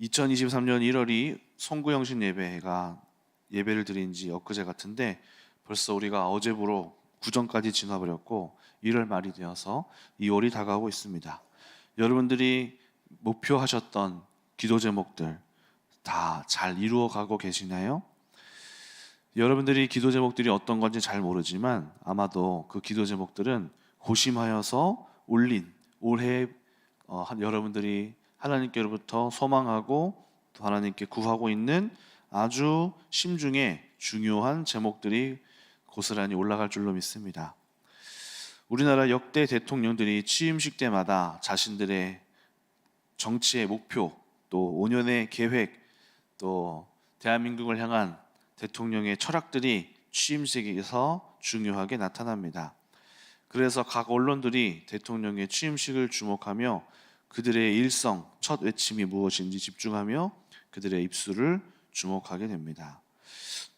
2023년 1월이 송구영신 예배가 예배를 드린 지 엊그제 같은데 벌써 우리가 어제부로 구정까지 지나버렸고 1월 말이 되어서 2월이 다가오고 있습니다. 여러분들이 목표하셨던 기도 제목들 다 잘 이루어 가고 계시나요? 여러분들이 기도 제목들이 어떤 건지 잘 모르지만 아마도 그 기도 제목들은 고심하여서 올린 올해 어, 한- 여러분들이 하나님께로부터 소망하고 또 하나님께 구하고 있는 아주 심중에 중요한 제목들이 고스란히 올라갈 줄로 믿습니다. 우리나라 역대 대통령들이 취임식 때마다 자신들의 정치의 목표, 또 5년의 계획, 또 대한민국을 향한 대통령의 철학들이 취임식에서 중요하게 나타납니다. 그래서 각 언론들이 대통령의 취임식을 주목하며 그들의 일성, 첫 외침이 무엇인지 집중하며 그들의 입술을 주목하게 됩니다.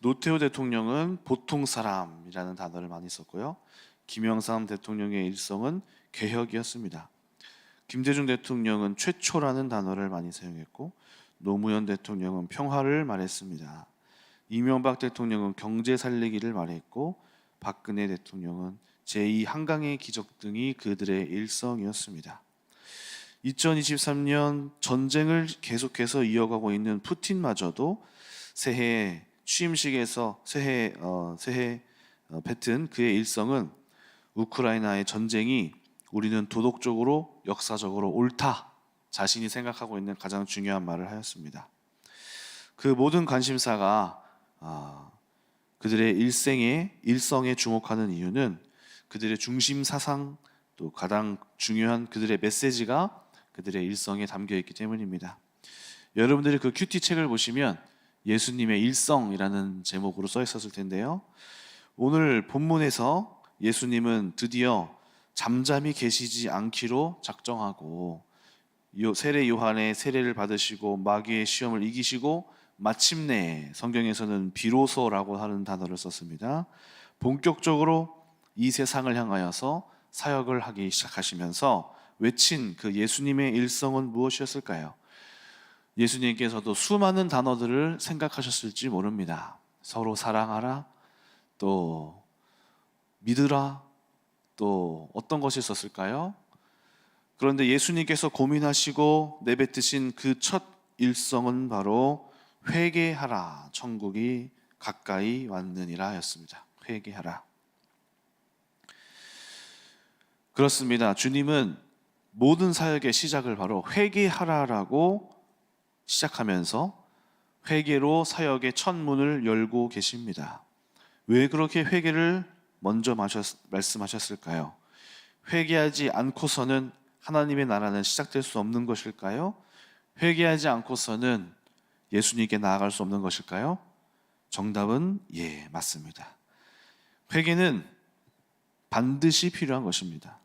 노태우 대통령은 보통 사람이라는 단어를 많이 썼고요. 김영삼 대통령의 일성은 개혁이었습니다. 김대중 대통령은 최초라는 단어를 많이 사용했고 노무현 대통령은 평화를 말했습니다. 이명박 대통령은 경제 살리기를 말했고 박근혜 대통령은 제2 한강의 기적 등이 그들의 일성이었습니다. 2023년 전쟁을 계속해서 이어가고 있는 푸틴마저도 새해 취임식에서 새해 어, 새해 어, 뱉은 그의 일성은 우크라이나의 전쟁이 우리는 도덕적으로 역사적으로 옳다 자신이 생각하고 있는 가장 중요한 말을 하였습니다. 그 모든 관심사가 아, 그들의 일생에 일성에 주목하는 이유는 그들의 중심 사상 또 가장 중요한 그들의 메시지가 그들의 일성에 담겨 있기 때문입니다. 여러분들이 그 큐티 책을 보시면 예수님의 일성이라는 제목으로 써 있었을 텐데요. 오늘 본문에서 예수님은 드디어 잠잠히 계시지 않기로 작정하고 요- 세례 요한의 세례를 받으시고 마귀의 시험을 이기시고 마침내 성경에서는 비로소라고 하는 단어를 썼습니다. 본격적으로 이 세상을 향하여서 사역을 하기 시작하시면서 외친 그 예수님의 일성은 무엇이었을까요? 예수님께서도 수많은 단어들을 생각하셨을지 모릅니다. 서로 사랑하라, 또 믿으라, 또 어떤 것이 있었을까요? 그런데 예수님께서 고민하시고 내뱉으신 그 첫 일성은 바로 회개하라, 천국이 가까이 왔느니라였습니다. 회개하라. 그렇습니다. 주님은 모든 사역의 시작을 바로 회개하라라고 시작하면서 회개로 사역의 첫 문을 열고 계십니다. 왜 그렇게 회개를 먼저 마셨- 말씀하셨을까요? 회개하지 않고서는 하나님의 나라는 시작될 수 없는 것일까요? 회개하지 않고서는 예수님께 나아갈 수 없는 것일까요? 정답은 예, 맞습니다. 회개는 반드시 필요한 것입니다.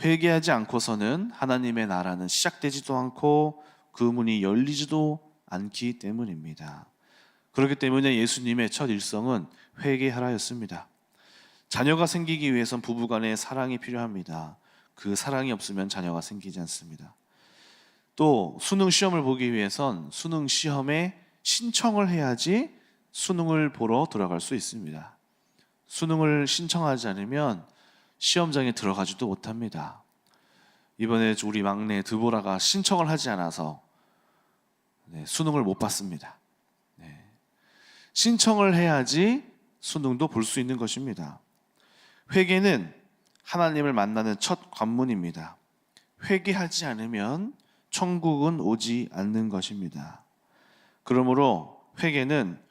회개하지 않고서는 하나님의 나라는 시작되지도 않고 그 문이 열리지도 않기 때문입니다. 그렇기 때문에 예수님의 첫 일성은 회개하라였습니다. 자녀가 생기기 위해선 부부간의 사랑이 필요합니다. 그 사랑이 없으면 자녀가 생기지 않습니다. 또 수능 시험을 보기 위해선 수능 시험에 신청을 해야지 수능을 보러 들어갈 수 있습니다. 수능을 신청하지 않으면 시험장에 들어가지도 못합니다. 이번에 우리 막내 드보라가 신청을 하지 않아서 네, 수능을 못 봤습니다. 네. 신청을 해야지 수능도 볼 수 있는 것입니다. 회개는 하나님을 만나는 첫 관문입니다. 회개하지 않으면 천국은 오지 않는 것입니다. 그러므로 회개는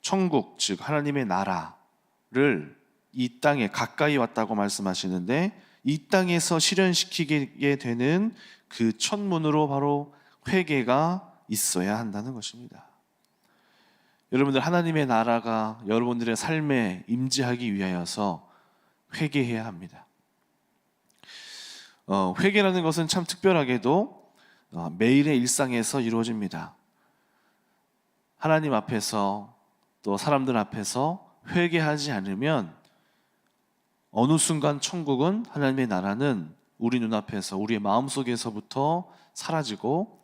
천국, 즉 하나님의 나라를 이 땅에 가까이 왔다고 말씀하시는데 이 땅에서 실현시키게 되는 그 첫문으로 바로 회개가 있어야 한다는 것입니다. 여러분들 하나님의 나라가 여러분들의 삶에 임재하기 위하여서 회개해야 합니다. 어, 회개라는 것은 참 특별하게도 어, 매일의 일상에서 이루어집니다. 하나님 앞에서 또 사람들 앞에서 회개하지 않으면 어느 순간 천국은 하나님의 나라는 우리 눈앞에서 우리의 마음 속에서부터 사라지고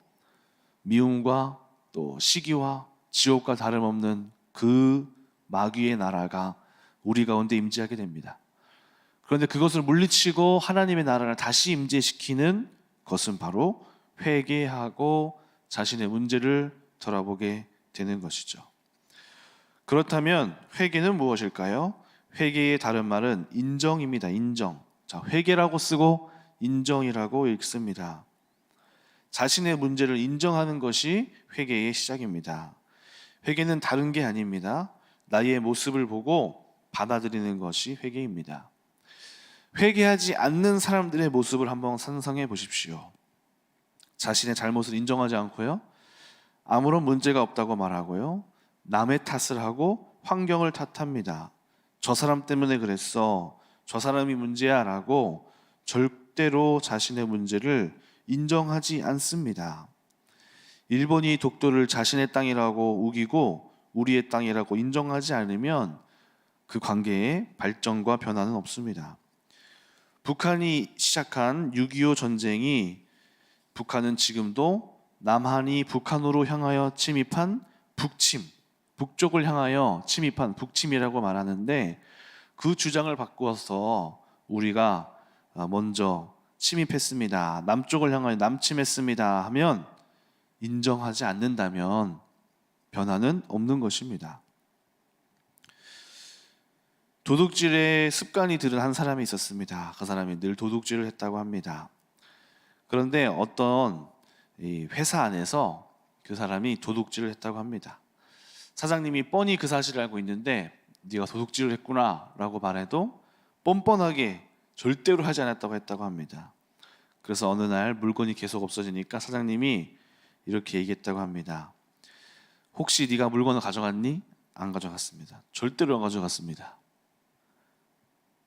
미움과 또 시기와 지옥과 다름없는 그 마귀의 나라가 우리 가운데 임재하게 됩니다. 그런데 그것을 물리치고 하나님의 나라를 다시 임재시키는 것은 바로 회개하고 자신의 문제를 돌아보게 되는 것이죠. 그렇다면 회개는 무엇일까요? 회개의 다른 말은 인정입니다. 인정. 자, 회개라고 쓰고 인정이라고 읽습니다. 자신의 문제를 인정하는 것이 회개의 시작입니다. 회개는 다른 게 아닙니다. 나의 모습을 보고 받아들이는 것이 회개입니다. 회개하지 않는 사람들의 모습을 한번 상상해 보십시오. 자신의 잘못을 인정하지 않고요. 아무런 문제가 없다고 말하고요. 남의 탓을 하고 환경을 탓합니다. 저 사람 때문에 그랬어. 저 사람이 문제야 라고 절대로 자신의 문제를 인정하지 않습니다. 일본이 독도를 자신의 땅이라고 우기고 우리의 땅이라고 인정하지 않으면 그 관계에 발전과 변화는 없습니다. 북한이 시작한 6.25 전쟁이 북한은 지금도 남한이 북한으로 향하여 침입한 북침, 북쪽을 향하여 침입한 북침이라고 말하는데 그 주장을 바꾸어서 우리가 먼저 침입했습니다. 남쪽을 향하여 남침했습니다. 하면 인정하지 않는다면 변화는 없는 것입니다. 도둑질의 습관이 들은 한 사람이 있었습니다. 그 사람이 늘 도둑질을 했다고 합니다. 그런데 어떤 이 회사 안에서 그 사람이 도둑질을 했다고 합니다. 사장님이 뻔히 그 사실을 알고 있는데 네가 도둑질을 했구나라고 말해도 뻔뻔하게 절대로 하지 않았다고 했다고 합니다. 그래서 어느 날 물건이 계속 없어지니까 사장님이 이렇게 얘기했다고 합니다. 혹시 네가 물건을 가져갔니? 안 가져갔습니다. 절대로 안 가져갔습니다.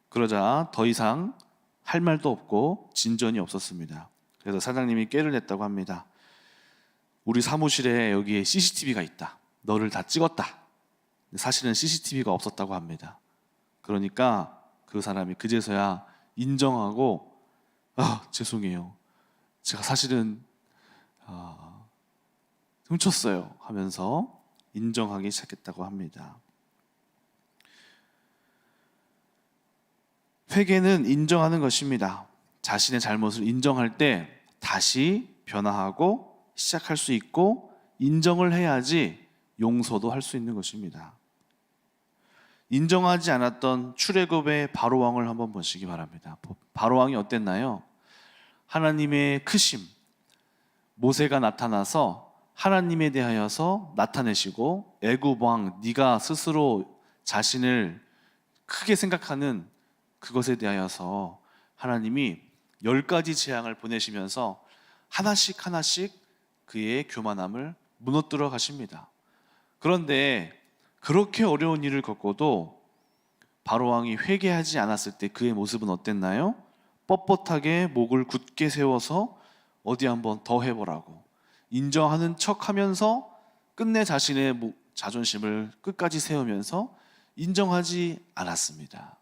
그러자 더 이상 할 말도 없고 진전이 없었습니다. 그래서 사장님이 깨를 냈다고 합니다. 우리 사무실에 여기에 CCTV가 있다. 너를 다 찍었다. 사실은 CCTV가 없었다고 합니다. 그러니까 그 사람이 그제서야 인정하고 아 죄송해요. 제가 사실은 아, 훔쳤어요 하면서 인정하기 시작했다고 합니다. 회개는 인정하는 것입니다. 자신의 잘못을 인정할 때 다시 변화하고 시작할 수 있고 인정을 해야지 용서도 할 수 있는 것입니다. 인정하지 않았던 출애굽의 바로 왕을 한번 보시기 바랍니다. 바로 왕이 어땠나요? 하나님의 크심 모세가 나타나서 하나님에 대하여서 나타내시고 애굽 왕 네가 스스로 자신을 크게 생각하는 그것에 대하여서 하나님이 열 가지 재앙을 보내시면서 하나씩 하나씩 그의 교만함을 무너뜨려 가십니다. 그런데 그렇게 어려운 일을 겪고도 바로 왕이 회개하지 않았을 때 그의 모습은 어땠나요? 뻣뻣하게 목을 굳게 세워서 어디 한번 더 해보라고 인정하는 척하면서 끝내 자신의 자존심을 끝까지 세우면서 인정하지 않았습니다.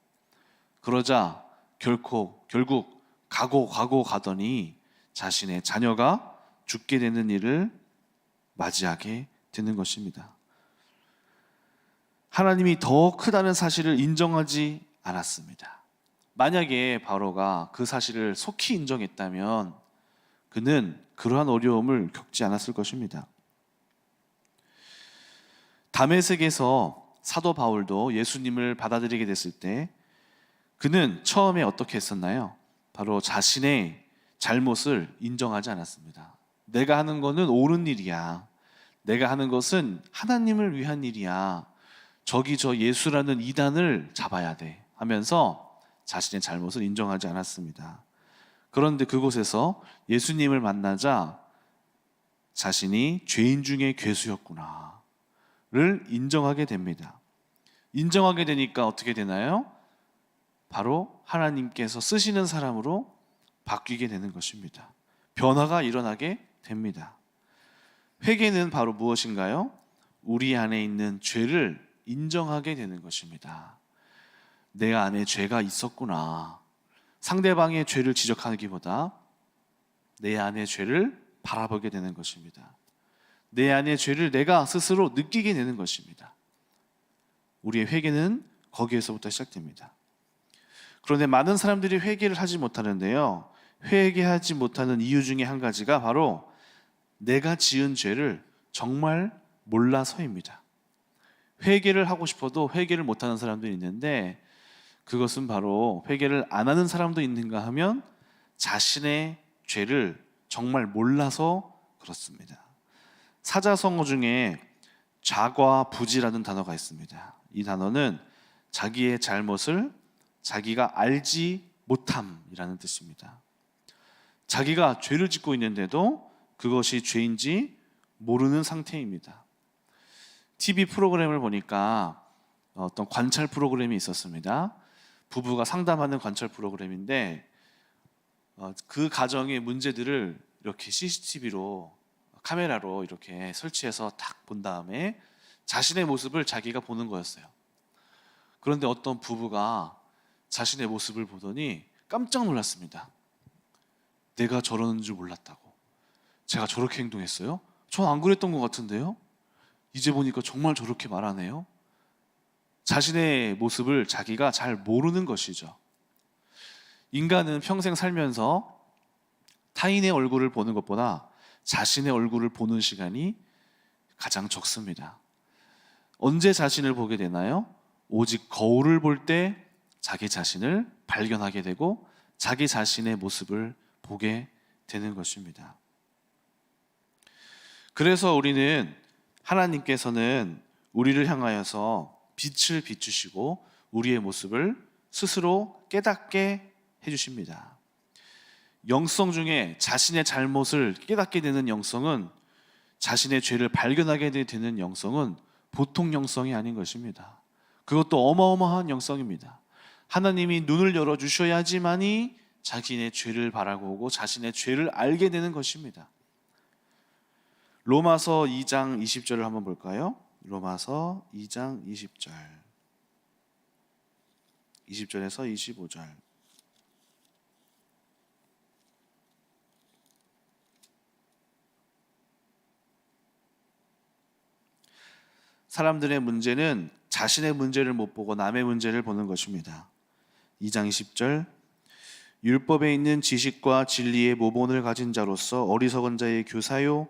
그러자 결코 결국 가고 가고 가더니 자신의 자녀가 죽게 되는 일을 맞이하게 되는 것입니다. 하나님이 더 크다는 사실을 인정하지 않았습니다. 만약에 바로가 그 사실을 속히 인정했다면 그는 그러한 어려움을 겪지 않았을 것입니다. 담에색에서 사도 바울도 예수님을 받아들이게 됐을 때 그는 처음에 어떻게 했었나요? 바로 자신의 잘못을 인정하지 않았습니다. 내가 하는 것은 옳은 일이야. 내가 하는 것은 하나님을 위한 일이야. 저기 저 예수라는 이단을 잡아야 돼 하면서 자신의 잘못을 인정하지 않았습니다. 그런데 그곳에서 예수님을 만나자 자신이 죄인 중에 괴수였구나를 인정하게 됩니다. 인정하게 되니까 어떻게 되나요? 바로 하나님께서 쓰시는 사람으로 바뀌게 되는 것입니다. 변화가 일어나게 됩니다. 회개는 바로 무엇인가요? 우리 안에 있는 죄를 인정하게 되는 것입니다. 내 안에 죄가 있었구나. 상대방의 죄를 지적하기보다 내 안에 죄를 바라보게 되는 것입니다. 내 안의 죄를 내가 스스로 느끼게 되는 것입니다. 우리의 회개는 거기에서부터 시작됩니다. 그런데 많은 사람들이 회개를 하지 못하는데요. 회개하지 못하는 이유 중에 한 가지가 바로 내가 지은 죄를 정말 몰라서입니다. 회개를 하고 싶어도 회개를 못하는 사람도 있는데 그것은 바로 회개를 안 하는 사람도 있는가 하면 자신의 죄를 정말 몰라서 그렇습니다. 사자성어 중에 좌과부지라는 단어가 있습니다. 이 단어는 자기의 잘못을 자기가 알지 못함이라는 뜻입니다. 자기가 죄를 짓고 있는데도 그것이 죄인지 모르는 상태입니다. TV 프로그램을 보니까 어떤 관찰 프로그램이 있었습니다. 부부가 상담하는 관찰 프로그램인데 어, 그 가정의 문제들을 이렇게 CCTV로 카메라로 이렇게 설치해서 딱 본 다음에 자신의 모습을 자기가 보는 거였어요. 그런데 어떤 부부가 자신의 모습을 보더니 깜짝 놀랐습니다. 내가 저러는 줄 몰랐다고. 제가 저렇게 행동했어요? 전안 그랬던 것 같은데요? 이제 보니까 정말 저렇게 말하네요. 자신의 모습을 자기가 잘 모르는 것이죠. 인간은 평생 살면서 타인의 얼굴을 보는 것보다 자신의 얼굴을 보는 시간이 가장 적습니다. 언제 자신을 보게 되나요? 오직 거울을 볼 때 자기 자신을 발견하게 되고 자기 자신의 모습을 보게 되는 것입니다. 그래서 우리는 하나님께서는 우리를 향하여서 빛을 비추시고 우리의 모습을 스스로 깨닫게 해주십니다. 영성 중에 자신의 잘못을 깨닫게 되는 영성은 자신의 죄를 발견하게 되는 영성은 보통 영성이 아닌 것입니다. 그것도 어마어마한 영성입니다. 하나님이 눈을 열어 주셔야지만이 자신의 죄를 바라보고 자신의 죄를 알게 되는 것입니다. 로마서 2장 20절을 한번 볼까요? 로마서 2장 20절. 20절에서 25절. 사람들의 문제는 자신의 문제를 못 보고 남의 문제를 보는 것입니다. 2장 20절 율법에 있는 지식과 진리의 모본을 가진 자로서 어리석은 자의 교사요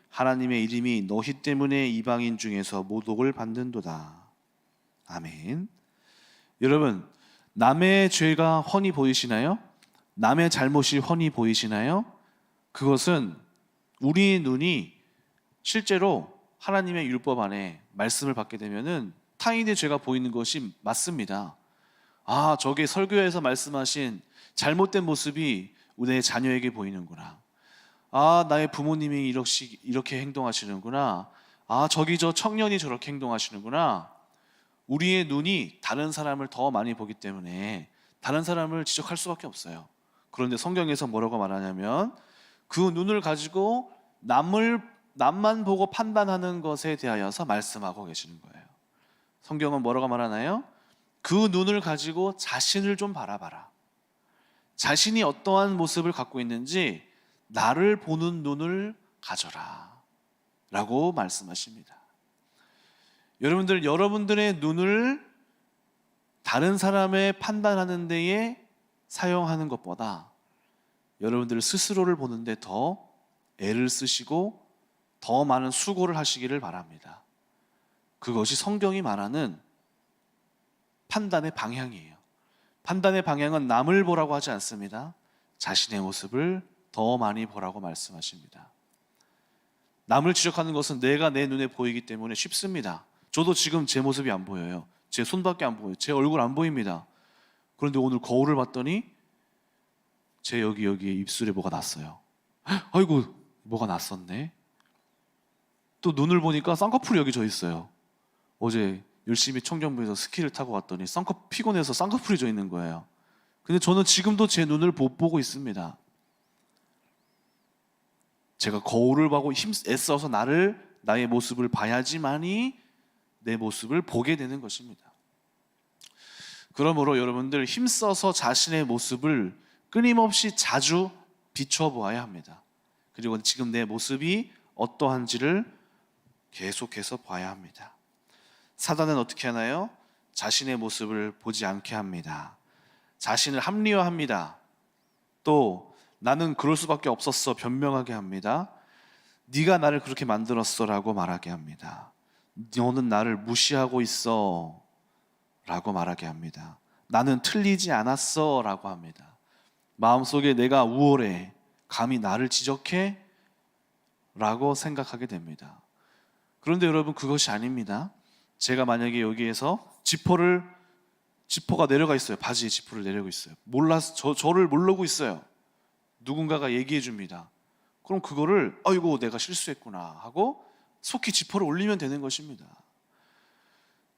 하나님의 이름이 너희 때문에 이방인 중에서 모독을 받는도다. 아멘. 여러분, 남의 죄가 훤히 보이시나요? 남의 잘못이 훤히 보이시나요? 그것은 우리 눈이 실제로 하나님의 율법 안에 말씀을 받게 되면은 타인의 죄가 보이는 것이 맞습니다. 아, 저게 설교에서 말씀하신 잘못된 모습이 내 자녀에게 보이는구나. 아, 나의 부모님이 이렇게, 이렇게 행동하시는구나. 아, 저기 저 청년이 저렇게 행동하시는구나. 우리의 눈이 다른 사람을 더 많이 보기 때문에 다른 사람을 지적할 수밖에 없어요. 그런데 성경에서 뭐라고 말하냐면 그 눈을 가지고 남을 남만 보고 판단하는 것에 대하여서 말씀하고 계시는 거예요. 성경은 뭐라고 말하나요? 그 눈을 가지고 자신을 좀 바라봐라. 자신이 어떠한 모습을 갖고 있는지 나를 보는 눈을 가져라. 라고 말씀하십니다. 여러분들, 여러분들의 눈을 다른 사람의 판단하는 데에 사용하는 것보다 여러분들 스스로를 보는데 더 애를 쓰시고 더 많은 수고를 하시기를 바랍니다. 그것이 성경이 말하는 판단의 방향이에요. 판단의 방향은 남을 보라고 하지 않습니다. 자신의 모습을 더 많이 보라고 말씀하십니다. 남을 지적하는 것은 내가 내 눈에 보이기 때문에 쉽습니다. 저도 지금 제 모습이 안 보여요. 제 손밖에 안 보여요. 제 얼굴 안 보입니다. 그런데 오늘 거울을 봤더니 제 여기 여기 입술에 뭐가 났어요. 아이고 뭐가 났었네. 또 눈을 보니까 쌍꺼풀이 여기 져 있어요. 어제 열심히 청정부에서 스키를 타고 왔더니 쌍꺼 피곤해서 쌍꺼풀이 져 있는 거예요. 근데 저는 지금도 제 눈을 못 보고 있습니다. 제가 거울을 보고 힘 애써서 나를 나의 모습을 봐야지만이 내 모습을 보게 되는 것입니다. 그러므로 여러분들 힘써서 자신의 모습을 끊임없이 자주 비춰보아야 합니다. 그리고 지금 내 모습이 어떠한지를 계속해서 봐야 합니다. 사단은 어떻게 하나요? 자신의 모습을 보지 않게 합니다. 자신을 합리화합니다. 또 나는 그럴 수밖에 없었어 변명하게 합니다. 네가 나를 그렇게 만들었어라고 말하게 합니다. 너는 나를 무시하고 있어라고 말하게 합니다. 나는 틀리지 않았어라고 합니다. 마음속에 내가 우월해 감히 나를 지적해 라고 생각하게 됩니다. 그런데 여러분 그것이 아닙니다. 제가 만약에 여기에서 지퍼를 지퍼가 내려가 있어요. 바지에 지퍼를 내리고 있어요. 몰라서 저 저를 모르고 있어요. 누군가가 얘기해 줍니다. 그럼 그거를 아이고 내가 실수했구나 하고 속히 지퍼를 올리면 되는 것입니다.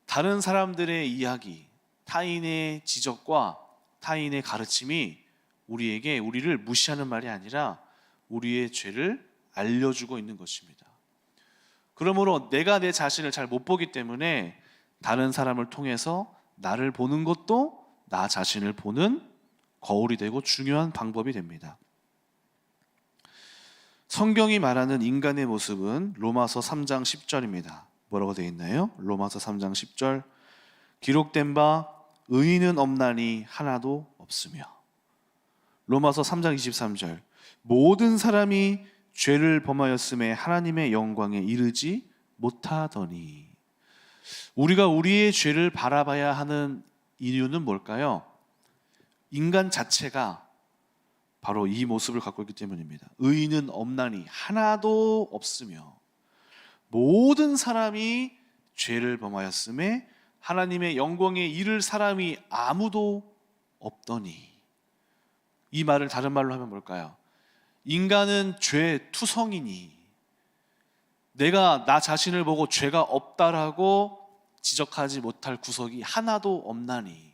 다른 사람들의 이야기, 타인의 지적과 타인의 가르침이 우리에게 우리를 무시하는 말이 아니라 우리의 죄를 알려주고 있는 것입니다. 그러므로 내가 내 자신을 잘 못 보기 때문에 다른 사람을 통해서 나를 보는 것도 나 자신을 보는 거울이 되고 중요한 방법이 됩니다. 성경이 말하는 인간의 모습은 로마서 3장 10절입니다. 뭐라고 되어 있나요? 로마서 3장 10절 기록된 바 의인은 없나니 하나도 없으며 로마서 3장 23절 모든 사람이 죄를 범하였음에 하나님의 영광에 이르지 못하더니 우리가 우리의 죄를 바라봐야 하는 이유는 뭘까요? 인간 자체가 바로 이 모습을 갖고 있기 때문입니다. 의인은 없나니 하나도 없으며 모든 사람이 죄를 범하였음에 하나님의 영광에 이를 사람이 아무도 없더니 이 말을 다른 말로 하면 뭘까요? 인간은 죄 투성이니 내가 나 자신을 보고 죄가 없다라고 지적하지 못할 구석이 하나도 없나니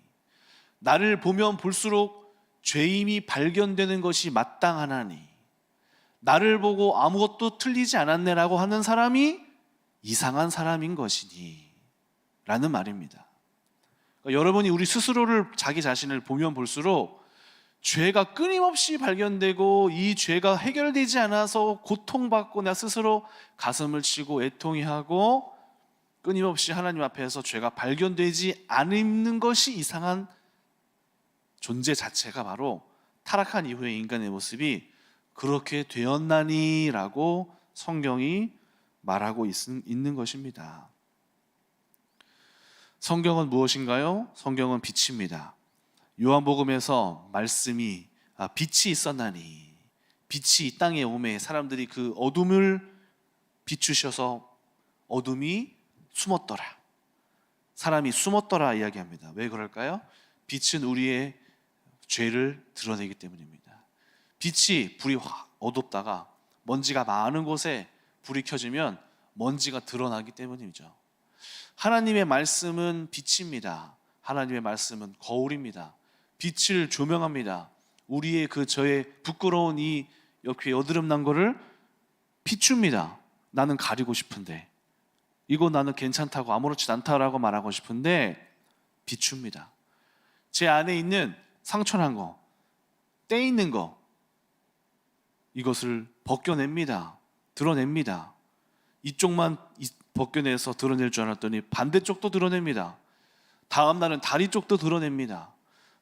나를 보면 볼수록 죄임이 발견되는 것이 마땅하나니 나를 보고 아무것도 틀리지 않았네라고 하는 사람이 이상한 사람인 것이니 라는 말입니다. 그러니까 여러분이 우리 스스로를 자기 자신을 보면 볼수록 죄가 끊임없이 발견되고 이 죄가 해결되지 않아서 고통받고 나 스스로 가슴을 치고 애통해하고 끊임없이 하나님 앞에서 죄가 발견되지 않는 것이 이상한 존재 자체가 바로 타락한 이후의 인간의 모습이 그렇게 되었나니라고 성경이 말하고 있, 있는 것입니다. 성경은 무엇인가요? 성경은 빛입니다. 요한복음에서 말씀이 아, 빛이 있었나니 빛이 이 땅에 오매 사람들이 그 어둠을 비추셔서 어둠이 숨었더라. 사람이 숨었더라 이야기합니다. 왜 그럴까요? 빛은 우리의 죄를 드러내기 때문입니다. 빛이 불이 확 어둡다가 먼지가 많은 곳에 불이 켜지면 먼지가 드러나기 때문이죠. 하나님의 말씀은 빛입니다. 하나님의 말씀은 거울입니다. 빛을 조명합니다. 우리의 그 저의 부끄러운 이 이렇게 여드름 난 거를 비춥니다. 나는 가리고 싶은데 이거 나는 괜찮다고 아무렇지 않다라고 말하고 싶은데 비춥니다. 제 안에 있는 상처난 거, 때 있는 거, 이것을 벗겨냅니다. 드러냅니다. 이쪽만 벗겨내서 드러낼 줄 알았더니 반대쪽도 드러냅니다. 다음 날은 다리 쪽도 드러냅니다.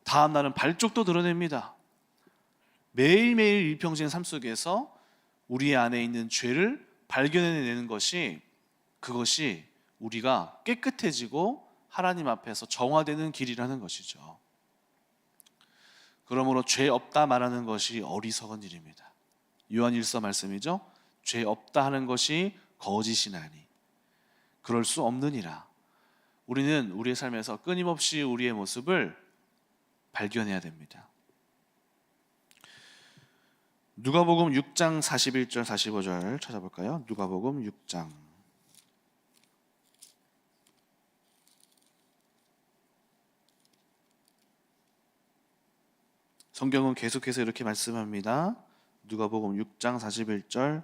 다음 날은 발 쪽도 드러냅니다. 매일매일 일평생 삶 속에서 우리 안에 있는 죄를 발견해내는 것이 그것이 우리가 깨끗해지고 하나님 앞에서 정화되는 길이라는 것이죠. 그러므로 죄 없다 말하는 것이 어리석은 일입니다. 요한 일서 말씀이죠. 죄 없다 하는 것이 거짓이나니 그럴 수 없느니라. 우리는 우리의 삶에서 끊임없이 우리의 모습을 발견해야 됩니다. 누가복음 6장 41절 45절 찾아볼까요? 누가복음 6장 성경은 계속해서 이렇게 말씀합니다. 누가복음 6장 41절.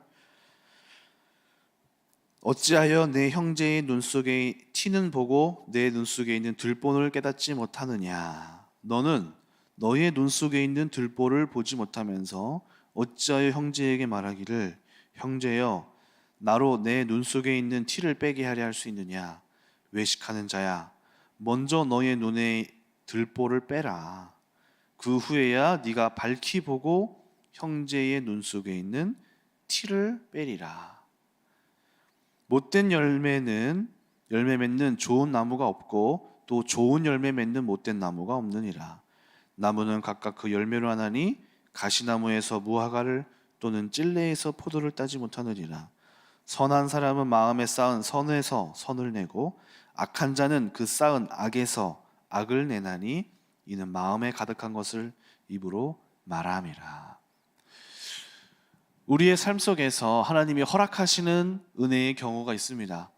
어찌하여 내 형제의 눈 속에 티는 보고 내 눈 속에 있는 들본을 깨닫지 못하느냐? 너는 너의 눈 속에 있는 들보를 보지 못하면서 어찌하여 형제에게 말하기를 형제여 나로 내 눈 속에 있는 티를 빼게 하려 할 수 있느냐? 외식하는 자야 먼저 너의 눈에 들보를 빼라 그 후에야 네가 밝히 보고 형제의 눈 속에 있는 티를 빼리라. 못된 열매는 열매 맺는 좋은 나무가 없고 또 좋은 열매 맺는 못된 나무가 없느니라. 나무는 각각 그 열매로 하나니 가시나무에서 무화과를 또는 찔레에서 포도를 따지 못하느니라. 선한 사람은 마음에 쌓은 선에서 선을 내고 악한 자는 그 쌓은 악에서 악을 내나니 이는 마음에 가득한 것을 입으로 말함이라. 우리의 삶 속에서 하나님이 허락하시는 은혜의 경우가 있습니다.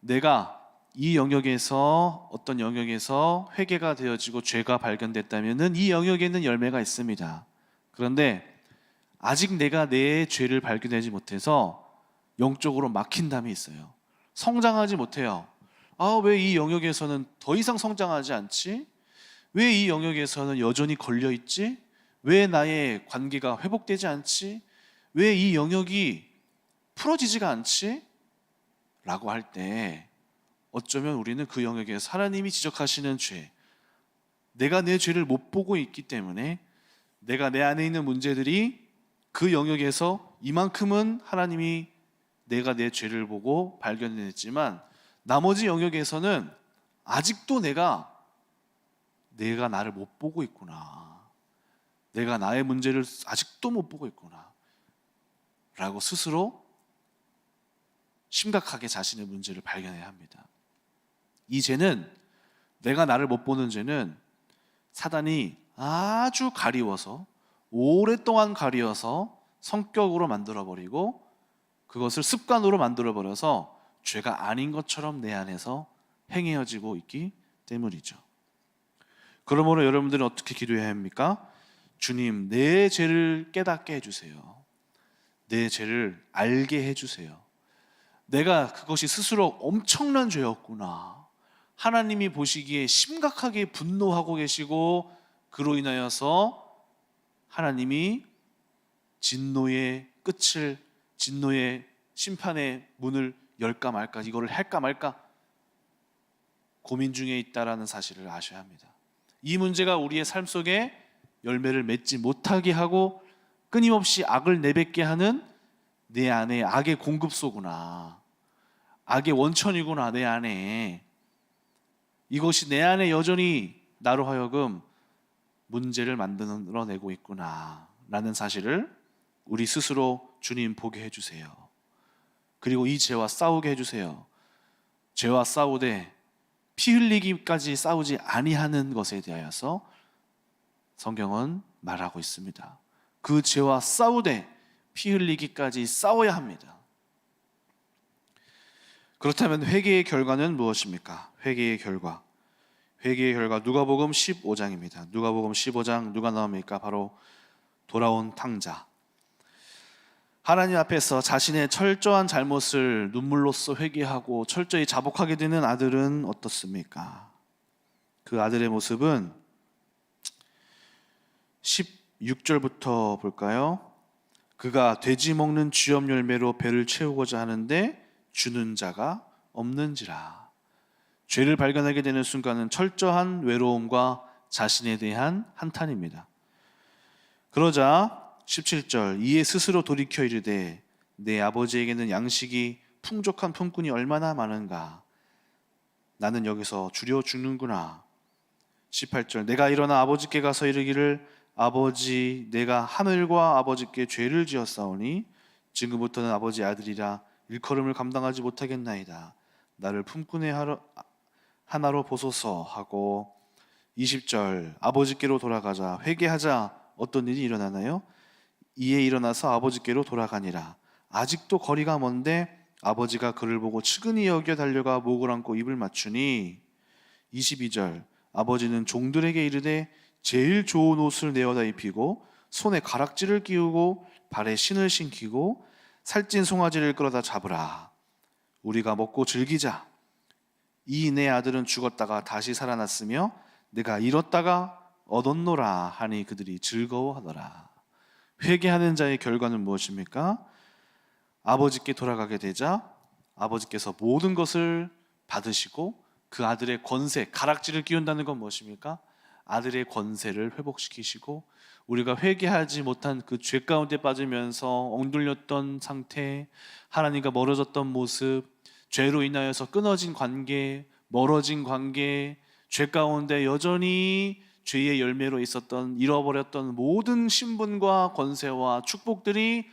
내가 이 영역에서 어떤 영역에서 회개가 되어지고 죄가 발견됐다면은 이 영역에는 열매가 있습니다. 그런데 아직 내가 내 죄를 발견하지 못해서 영적으로 막힌 담이 있어요. 성장하지 못해요. 아, 왜 이 영역에서는 더 이상 성장하지 않지? 왜 이 영역에서는 여전히 걸려 있지? 왜 나의 관계가 회복되지 않지? 왜 이 영역이 풀어지지가 않지? 라고 할 때 어쩌면 우리는 그 영역에서 하나님이 지적하시는 죄, 내가 내 죄를 못 보고 있기 때문에 내가 내 안에 있는 문제들이 그 영역에서 이만큼은 하나님이 내가 내 죄를 보고 발견했지만 나머지 영역에서는 아직도 내가 내가 나를 못 보고 있구나. 내가 나의 문제를 아직도 못 보고 있구나. 라고 스스로 심각하게 자신의 문제를 발견해야 합니다. 이 죄는 내가 나를 못 보는 죄는 사단이 아주 가리워서 오랫동안 가리워서 성격으로 만들어 버리고 그것을 습관으로 만들어 버려서 죄가 아닌 것처럼 내 안에서 행해지고 있기 때문이죠. 그러므로 여러분들은 어떻게 기도해야 합니까? 주님, 내 죄를 깨닫게 해주세요. 내 죄를 알게 해주세요. 내가 그것이 스스로 엄청난 죄였구나. 하나님이 보시기에 심각하게 분노하고 계시고 그로 인하여서 하나님이 진노의 끝을 진노의 심판의 문을 열까 말까 이거를 할까 말까 고민 중에 있다라는 사실을 아셔야 합니다. 이 문제가 우리의 삶 속에 열매를 맺지 못하게 하고 끊임없이 악을 내뱉게 하는 내 안에 악의 공급소구나. 악의 원천이구나 내 안에. 이것이 내 안에 여전히 나로 하여금 문제를 만들어내고 있구나 라는 사실을 우리 스스로 주님 보게 해주세요. 그리고 이 죄와 싸우게 해주세요. 죄와 싸우되 피 흘리기까지 싸우지 아니하는 것에 대하여서 성경은 말하고 있습니다. 그 죄와 싸우되 피 흘리기까지 싸워야 합니다. 그렇다면 회개의 결과는 무엇입니까? 회개의 결과. 회개의 결과 누가복음 15장입니다. 누가복음 15장 누가 나옵니까? 바로 돌아온 탕자. 하나님 앞에서 자신의 철저한 잘못을 눈물로써 회개하고 철저히 자복하게 되는 아들은 어떻습니까? 그 아들의 모습은 16절부터 볼까요? 그가 돼지 먹는 쥐염 열매로 배를 채우고자 하는데 주는 자가 없는지라. 죄를 발견하게 되는 순간은 철저한 외로움과 자신에 대한 한탄입니다. 그러자 17절 이에 스스로 돌이켜 이르되 내 아버지에게는 양식이 풍족한 품꾼이 얼마나 많은가? 나는 여기서 줄여 죽는구나. 18절 내가 일어나 아버지께 가서 이르기를 아버지 내가 하늘과 아버지께 죄를 지었사오니 지금부터는 아버지 아들이라 일컬음을 감당하지 못하겠나이다. 나를 품꾼의 하나로 보소서 하고 20절 아버지께로 돌아가자 회개하자 어떤 일이 일어나나요? 이에 일어나서 아버지께로 돌아가니라. 아직도 거리가 먼데 아버지가 그를 보고 측은히 여겨 달려가 목을 안고 입을 맞추니 22절 아버지는 종들에게 이르되 제일 좋은 옷을 내어다 입히고 손에 가락지를 끼우고 발에 신을 신기고 살찐 송아지를 끌어다 잡으라. 우리가 먹고 즐기자. 이 내 아들은 죽었다가 다시 살아났으며 내가 잃었다가 얻었노라 하니 그들이 즐거워하더라. 회개하는 자의 결과는 무엇입니까? 아버지께 돌아가게 되자 아버지께서 모든 것을 받으시고 그 아들의 권세, 가락지를 끼운다는 건 무엇입니까? 아들의 권세를 회복시키시고 우리가 회개하지 못한 그 죄 가운데 빠지면서 엉들렸던 상태, 하나님과 멀어졌던 모습, 죄로 인하여서 끊어진 관계, 멀어진 관계, 죄 가운데 여전히 죄의 열매로 있었던 잃어버렸던 모든 신분과 권세와 축복들이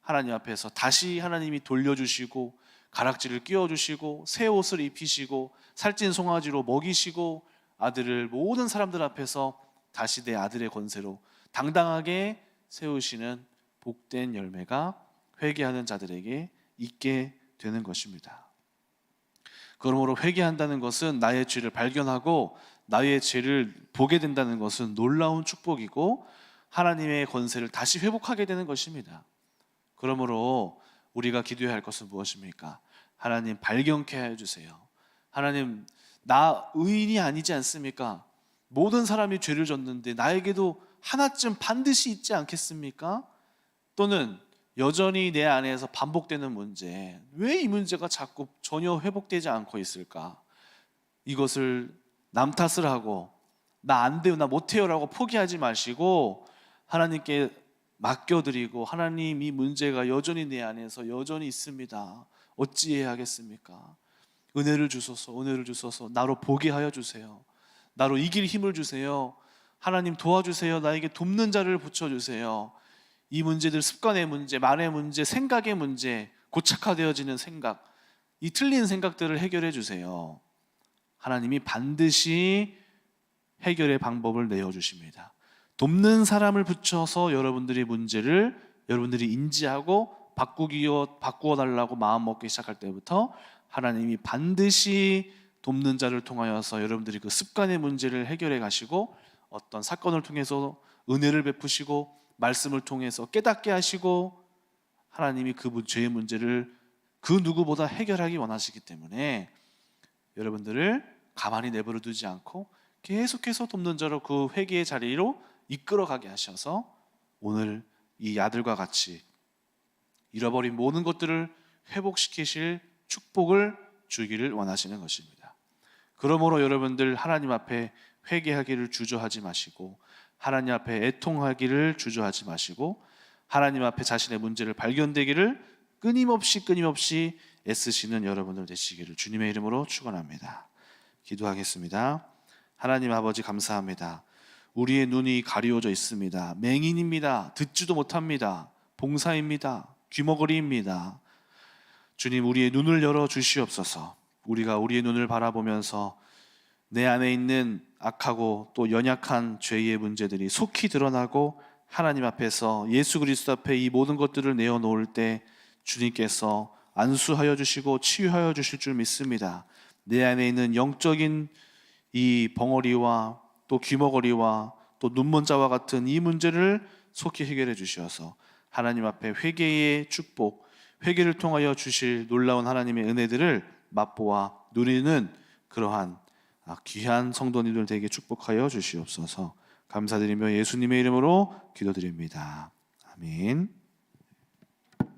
하나님 앞에서 다시 하나님이 돌려주시고 가락지를 끼워주시고 새 옷을 입히시고 살찐 송아지로 먹이시고 아들을 모든 사람들 앞에서 다시 내 아들의 권세로 당당하게 세우시는 복된 열매가 회개하는 자들에게 있게 되는 것입니다. 그러므로 회개한다는 것은 나의 죄를 발견하고 나의 죄를 보게 된다는 것은 놀라운 축복이고 하나님의 권세를 다시 회복하게 되는 것입니다. 그러므로 우리가 기도해야 할 것은 무엇입니까? 하나님 발견케 해 주세요. 하나님 나 의인이 아니지 않습니까? 모든 사람이 죄를 졌는데 나에게도 하나쯤 반드시 있지 않겠습니까? 또는 여전히 내 안에서 반복되는 문제, 왜 이 문제가 자꾸 전혀 회복되지 않고 있을까? 이것을 남 탓을 하고 나 안 돼요, 나 못해요라고 포기하지 마시고 하나님께 맡겨드리고 하나님 이 문제가 여전히 내 안에서 여전히 있습니다. 어찌해야 하겠습니까? 은혜를 주소서, 은혜를 주소서, 나로 보게 하여 주세요. 나로 이길 힘을 주세요. 하나님 도와주세요. 나에게 돕는 자를 붙여주세요. 이 문제들 습관의 문제, 말의 문제, 생각의 문제, 고착화되어지는 생각, 이 틀린 생각들을 해결해 주세요. 하나님이 반드시 해결의 방법을 내어 주십니다. 돕는 사람을 붙여서 여러분들이 문제를 여러분들이 인지하고 바꾸기어 바꾸어 달라고 마음 먹기 시작할 때부터 하나님이 반드시 돕는 자를 통하여서 여러분들이 그 습관의 문제를 해결해 가시고 어떤 사건을 통해서 은혜를 베푸시고 말씀을 통해서 깨닫게 하시고 하나님이 그 문- 죄의 문제를 그 누구보다 해결하기 원하시기 때문에 여러분들을 가만히 내버려 두지 않고 계속해서 돕는 자로 그 회개의 자리로 이끌어가게 하셔서 오늘 이 아들과 같이 잃어버린 모든 것들을 회복시키실 축복을 주기를 원하시는 것입니다. 그러므로 여러분들 하나님 앞에 회개하기를 주저하지 마시고 하나님 앞에 애통하기를 주저하지 마시고 하나님 앞에 자신의 문제를 발견되기를 끊임없이 끊임없이 애쓰시는 여러분들 되시기를 주님의 이름으로 축원합니다. 기도하겠습니다. 하나님 아버지 감사합니다. 우리의 눈이 가리워져 있습니다. 맹인입니다. 듣지도 못합니다. 봉사입니다. 귀머거리입니다. 주님 우리의 눈을 열어 주시옵소서. 우리가 우리의 눈을 바라보면서 내 안에 있는 악하고 또 연약한 죄의 문제들이 속히 드러나고 하나님 앞에서 예수 그리스도 앞에 이 모든 것들을 내어 놓을 때 주님께서 안수하여 주시고 치유하여 주실 줄 믿습니다. 내 안에 있는 영적인 이 벙어리와 또 귀머거리와 또 눈먼자와 같은 이 문제를 속히 해결해 주셔서 하나님 앞에 회개의 축복, 회개를 통하여 주실 놀라운 하나님의 은혜들을 맛보아 누리는 그러한 아, 귀한 성도님들 되게 축복하여 주시옵소서. 감사드리며 예수님의 이름으로 기도드립니다. 아멘.